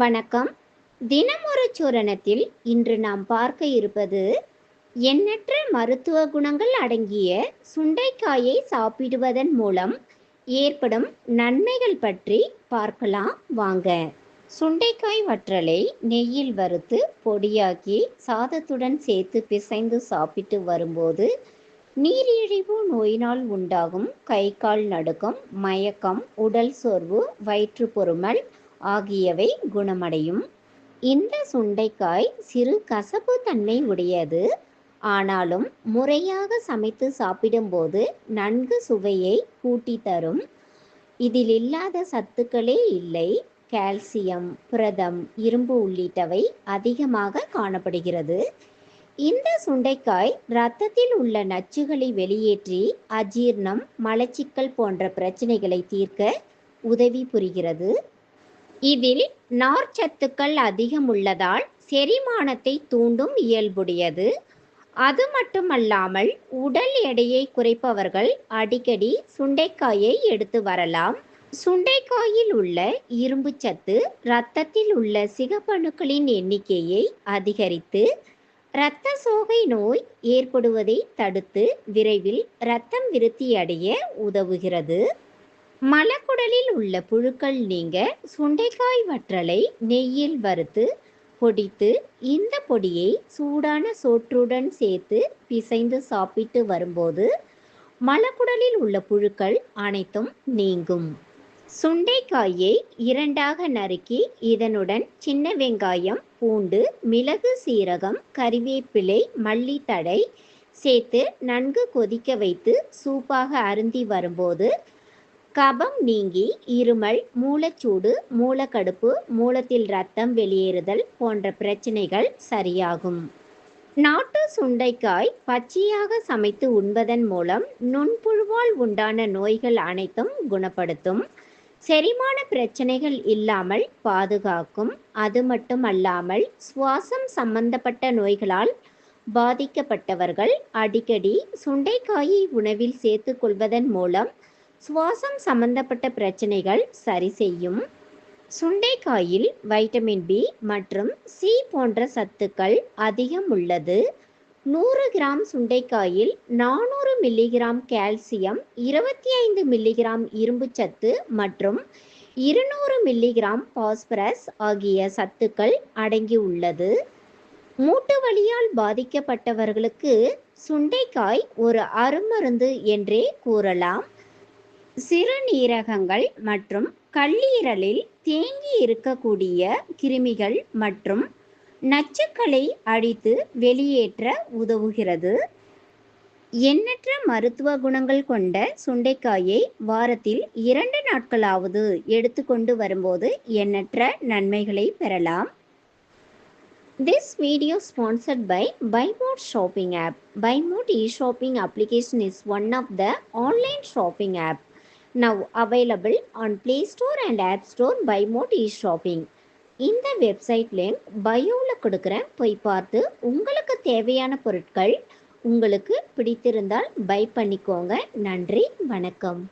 வணக்கம். தினமொரு சூரணத்தில் இன்று நாம் பார்க்க இருப்பது எண்ணற்ற மருத்துவ குணங்கள் அடங்கிய சுண்டைக்காயை சாப்பிடுவதன் மூலம் ஏற்படும் நன்மைகள் பற்றி பார்க்கலாம். வாங்க. சுண்டைக்காய் வற்றலை நெய்யில் வறுத்து பொடியாக்கி சாதத்துடன் சேர்த்து பிசைந்து சாப்பிட்டு வரும்போது நீரிழிவு நோயினால் உண்டாகும் கை கால் நடுக்கம் மயக்கம் உடல் சோர்வு வயிற்று பொறுமல் ஆகியவை குணமடையும். இந்த சுண்டைக்காய் சிறு கசப்பு தன்மை உடையது. ஆனாலும் முறையாக சமைத்து சாப்பிடும்போது நன்கு சுவையை கூட்டி தரும். இதில் இல்லாத சத்துக்களே இல்லை. கால்சியம் புரதம் இரும்பு உள்ளிட்டவை அதிகமாக காணப்படுகிறது. இந்த சுண்டைக்காய் இரத்தத்தில் உள்ள நச்சுகளை வெளியேற்றி அஜீர்ணம் மலச்சிக்கல் போன்ற பிரச்சனைகளை தீர்க்க உதவி புரிகிறது. இதில் நார்ச்சத்துக்கள் அதிகம் உள்ளதால் செரிமானத்தை தூண்டும் இயல்புடையது. அது மட்டுமல்லாமல் உடல் எடையை குறைப்பவர்கள் அடிக்கடி சுண்டைக்காயை எடுத்து வரலாம். சுண்டைக்காயில் உள்ள இரும்பு சத்து இரத்தத்தில் உள்ள சிகப்பணுக்களின் எண்ணிக்கையை அதிகரித்து இரத்த சோகை நோய் ஏற்படுவதை தடுத்து விரைவில் இரத்தம் விருத்தியடைய உதவுகிறது. மலக்குடலில் உள்ள புழுக்கள் நீங்க சுண்டைக்காய் வற்றலை நெய்யில் வறுத்து பொடித்து இந்த பொடியை சூடான சோற்றுடன் சேர்த்து பிசைந்து சாப்பிட்டு வரும்போது மலக்குடலில் உள்ள புழுக்கள் அனைத்தும் நீங்கும். சுண்டைக்காயை இரண்டாக நறுக்கி இதனுடன் சின்ன வெங்காயம் பூண்டு மிளகு சீரகம் கறிவேப்பிலை மல்லித்தடை சேர்த்து நன்கு கொதிக்க வைத்து சூப்பாக அருந்தி வரும்போது கபம் நீங்கி இருமல் மூலச்சூடு மூலக்கடுப்பு மூலத்தில் ரத்தம் வெளியேறுதல் போன்ற பிரச்சனைகள் சரியாகும். நாட்டு சுண்டைக்காய் பச்சையாக சமைத்து உண்பதன் மூலம் நுண்புழுவால் உண்டான நோய்கள் அனைத்தும் குணப்படுத்தும். செரிமான பிரச்சனைகள் இல்லாமல் பாதுகாக்கும். அது மட்டுமல்லாமல் சுவாசம் சம்பந்தப்பட்ட நோய்களால் பாதிக்கப்பட்டவர்கள் அடிக்கடி சுண்டைக்காயை உணவில் சேர்த்து கொள்வதன் மூலம் சுவாசம் சம்பந்தப்பட்ட பிரச்சனைகள் சரி செய்யும். சுண்டைக்காயில் வைட்டமின் பி மற்றும் சி போன்ற சத்துக்கள் அதிகம் உள்ளது. நூறு கிராம் சுண்டைக்காயில் நானூறு மில்லிகிராம் கால்சியம் இருபத்தி ஐந்து மில்லிகிராம் இரும்புச்சத்து மற்றும் இருநூறு மில்லிகிராம் பாஸ்பரஸ் ஆகிய சத்துக்கள் அடங்கியுள்ளது மூட்டு வலியால் பாதிக்கப்பட்டவர்களுக்கு சுண்டைக்காய் ஒரு அருமருந்து என்றே கூறலாம். சிறுநீரகங்கள் மற்றும் கல்லீரலில் தேங்கி இருக்கக்கூடிய கிருமிகள் மற்றும் நச்சுக்களை அழித்து வெளியேற்ற உதவுகிறது. எண்ணற்ற மருத்துவ குணங்கள் கொண்ட சுண்டைக்காயை வாரத்தில் இரண்டு நாட்களாவது எடுத்துக்கொண்டு வரும்போது எண்ணற்ற நன்மைகளை பெறலாம். This video sponsored by Bymod shopping app Bymod e shopping application is one of the online shopping app now available on Play Store and App Store mod e-shopping. இந்த வெப்சைட் லிங்க் பயோவில் கொடுக்குறேன். போய் பார்த்து உங்களுக்கு தேவையான பொருட்கள் உங்களுக்கு பிடித்திருந்தால் பை பண்ணிக்கோங்க. நன்றி வணக்கம்.